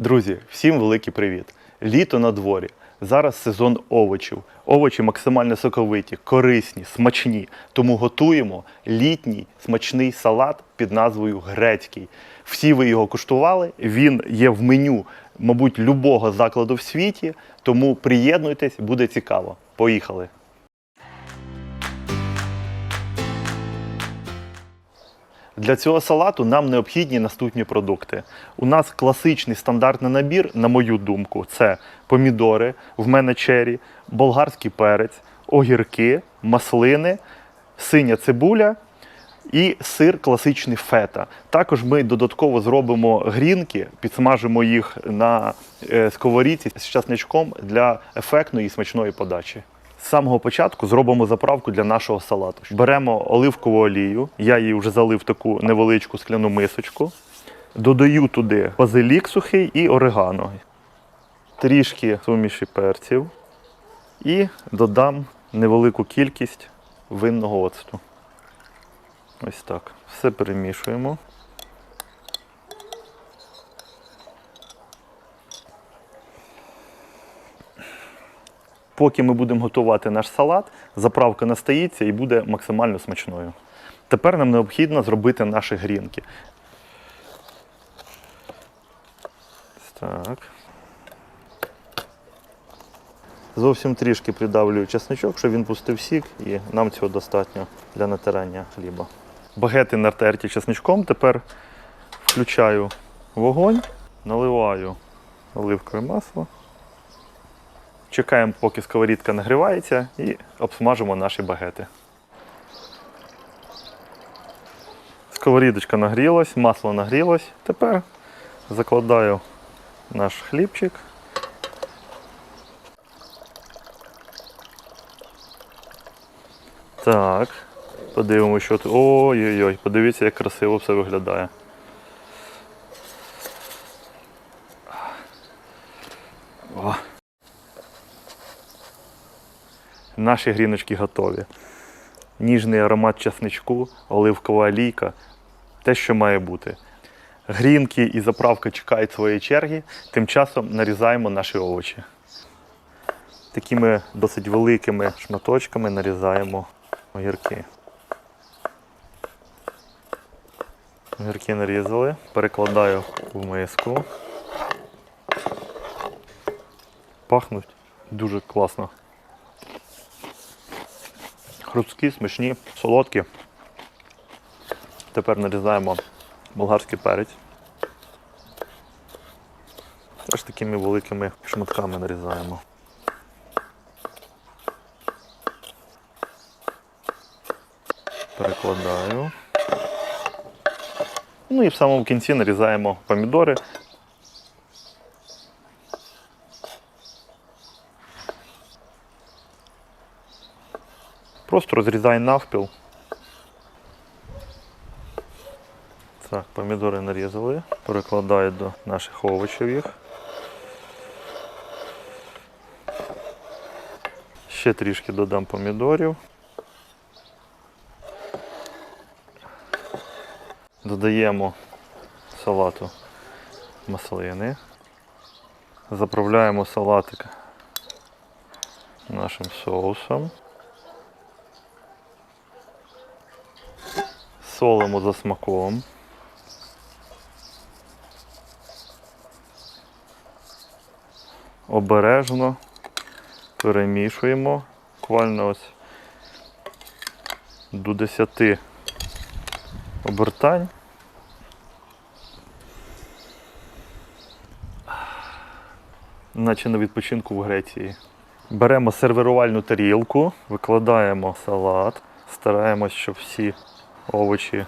Друзі, всім великий привіт! Літо на дворі. Зараз сезон овочів. Овочі максимально соковиті, корисні, смачні. Тому готуємо літній смачний салат під назвою грецький. Всі ви його куштували. Він є в меню, мабуть, любого закладу в світі. Тому приєднуйтесь, буде цікаво. Поїхали! Для цього салату нам необхідні наступні продукти. У нас класичний стандартний набір, на мою думку, це помідори, в мене чері, болгарський перець, огірки, маслини, синя цибуля і сир класичний фета. Також ми додатково зробимо грінки, підсмажимо їх на е, сковорідці з часничком для ефектної і смачної подачі. З самого початку зробимо заправку для нашого салату. Беремо оливкову олію, я її вже залив таку невеличку скляну мисочку. Додаю туди базилік сухий і орегано. Трішки суміші перців. І додам невелику кількість винного оцту. Ось так. Все перемішуємо. Поки ми будемо готувати наш салат, заправка настається і буде максимально смачною. Тепер нам необхідно зробити наші грінки. Так. Зовсім трішки придавлюю чесничок, щоб він пустив сік, і нам цього достатньо для натирання хліба. Багети натерті чесничком. Тепер включаю вогонь, наливаю оливкове масло. Чекаємо, поки сковорідка нагрівається, і обсмажимо наші багети. Сковорідочка нагрілась, масло нагрілось. Тепер закладаю наш хлібчик. Так, подивимося, що тут. Ой-ой-ой, подивіться, як красиво все виглядає. Наші гріночки готові. Ніжний аромат часничку, оливкова олійка те, що має бути. Грінки і заправка чекають своєї черги, тим часом нарізаємо наші овочі. Такими досить великими шматочками нарізаємо огірки. Огірки нарізали, перекладаю в миску. Пахнуть дуже класно. Хрусткі, смачні, солодкі. Тепер нарізаємо болгарський перець. Теж такими великими шматками нарізаємо. Перекладаю. Ну і в самому кінці нарізаємо помідори. Просто розрізай навпіл. Так, помідори нарізали, перекладаю до наших овочів їх. Ще трішки додам помідорів. Додаємо салату маслини. Заправляємо салатик нашим соусом. Солимо за смаком. Обережно перемішуємо буквально ось до 10 обертань. Наче на відпочинку в Греції. Беремо сервірувальну тарілку, викладаємо салат, стараємось, щоб всі овочі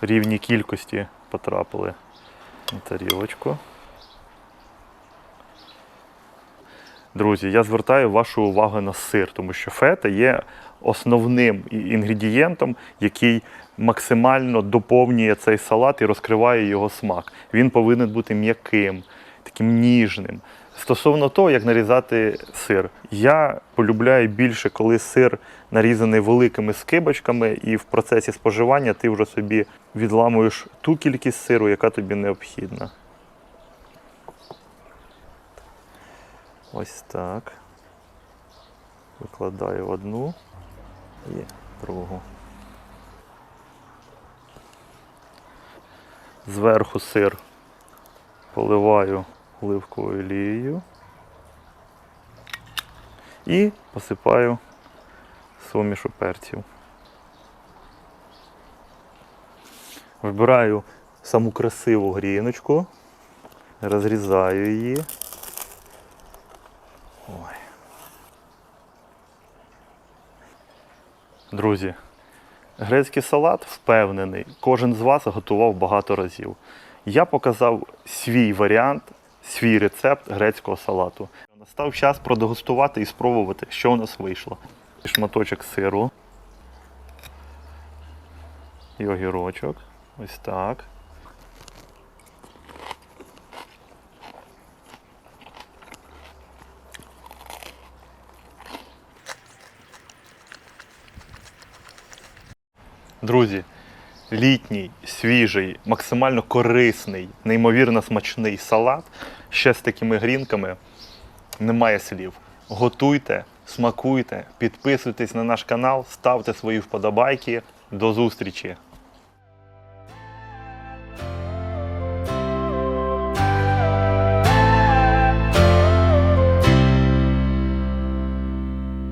рівні кількості потрапили на тарілочку. Друзі, я звертаю вашу увагу на сир, тому що фета є основним інгредієнтом, який максимально доповнює цей салат і розкриває його смак. Він повинен бути м'яким, таким ніжним. Стосовно того, як нарізати сир, я полюбляю більше, коли сир нарізаний великими скибочками, і в процесі споживання ти вже собі відламуєш ту кількість сиру, яка тобі необхідна. Ось так. Викладаю одну і другу. Зверху сир поливаю оливковою олією і посипаю сумішу перців. Вибираю саму красиву гріночку, розрізаю її. Ой. Друзі, грецький салат впевнений, кожен з вас готував багато разів. Я показав свій варіант, свій рецепт грецького салату. Настав час продегустувати і спробувати, що у нас вийшло. Шматочок сиру. І огірочок. Ось так. Друзі, літній, свіжий, максимально корисний, неймовірно смачний салат ще з такими грінками. Немає слів. Готуйте, смакуйте, підписуйтесь на наш канал, ставте свої вподобайки. До зустрічі!